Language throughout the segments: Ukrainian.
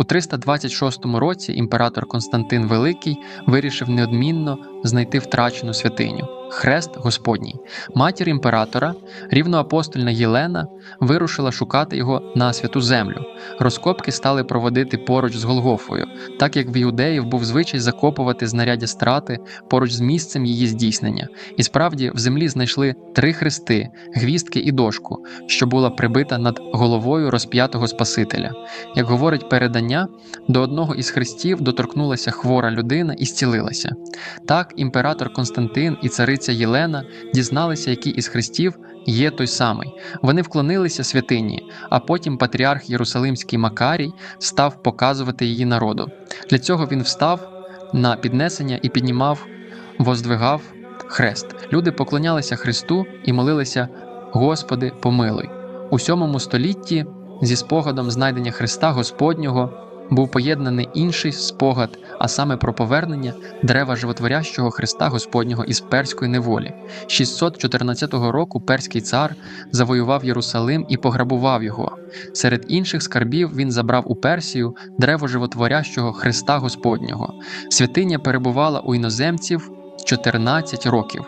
У 326 році імператор Константин Великий вирішив неодмінно знайти втрачену святиню хрест Господній. Матір імператора, рівноапостольна Єлена, вирушила шукати його на святу землю. Розкопки стали проводити поруч з Голгофою, так як в іудеїв був звичай закопувати знаряддя страти поруч з місцем її здійснення. І справді в землі знайшли три хрести, гвістки і дошку, що була прибита над головою розп'ятого Спасителя. Як говорить передання, до одного із хрестів доторкнулася хвора людина і зцілилася. Так, імператор Константин і цариця Єлена дізналися, який із хрестів є той самий. Вони вклонилися святині, а потім патріарх Єрусалимський Макарій став показувати її народу. Для цього він встав на піднесення і піднімав, воздвигав хрест. Люди поклонялися Христу і молилися: Господи, помилуй. У сьомому столітті зі спогадом знайдення Христа Господнього був поєднаний інший спогад, а саме про повернення дерева животворящого Христа Господнього із перської неволі. 614 року перський цар завоював Єрусалим і пограбував його. Серед інших скарбів він забрав у Персію дерево животворящого Христа Господнього. Святиня перебувала у іноземців 14 років.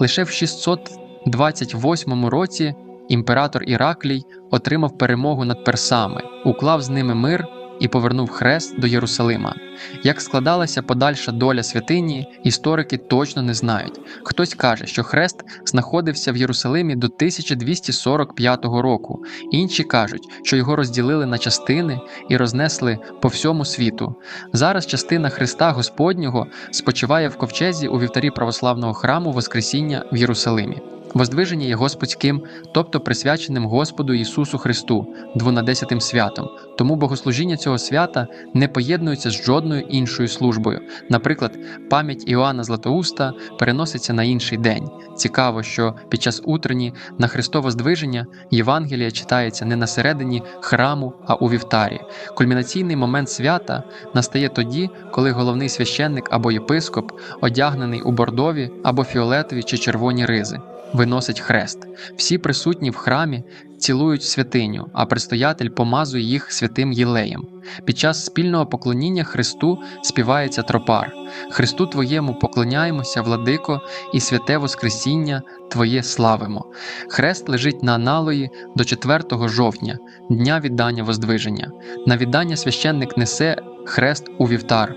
Лише в 628 році імператор Іраклій отримав перемогу над персами, уклав з ними мир і повернув хрест до Єрусалима. Як складалася подальша доля святині, історики точно не знають. Хтось каже, що хрест знаходився в Єрусалимі до 1245 року. Інші кажуть, що його розділили на частини і рознесли по всьому світу. Зараз частина Христа Господнього спочиває в ковчезі у вівтарі православного храму Воскресіння в Єрусалимі. Воздвиження є Господським, тобто присвяченим Господу Ісусу Христу, двонадесятим святом. Тому богослужіння цього свята не поєднується з жодною іншою службою. Наприклад, пам'ять Іоанна Златоуста переноситься на інший день. Цікаво, що під час утренні на Христове здвиження Євангелія читається не на середині храму, а у вівтарі. Кульмінаційний момент свята настає тоді, коли головний священник або єпископ, одягнений у бордові або фіолетові чи червоні ризи виносить хрест. Всі присутні в храмі цілують святиню, а предстоятель помазує їх святим єлеєм. Під час спільного поклоніння Христу співається тропар. Христу Твоєму поклоняємося, владико, і святе Воскресіння Твоє славимо. Хрест лежить на аналої до 4 жовтня, дня віддання Воздвиження. На віддання священник несе хрест у вівтар.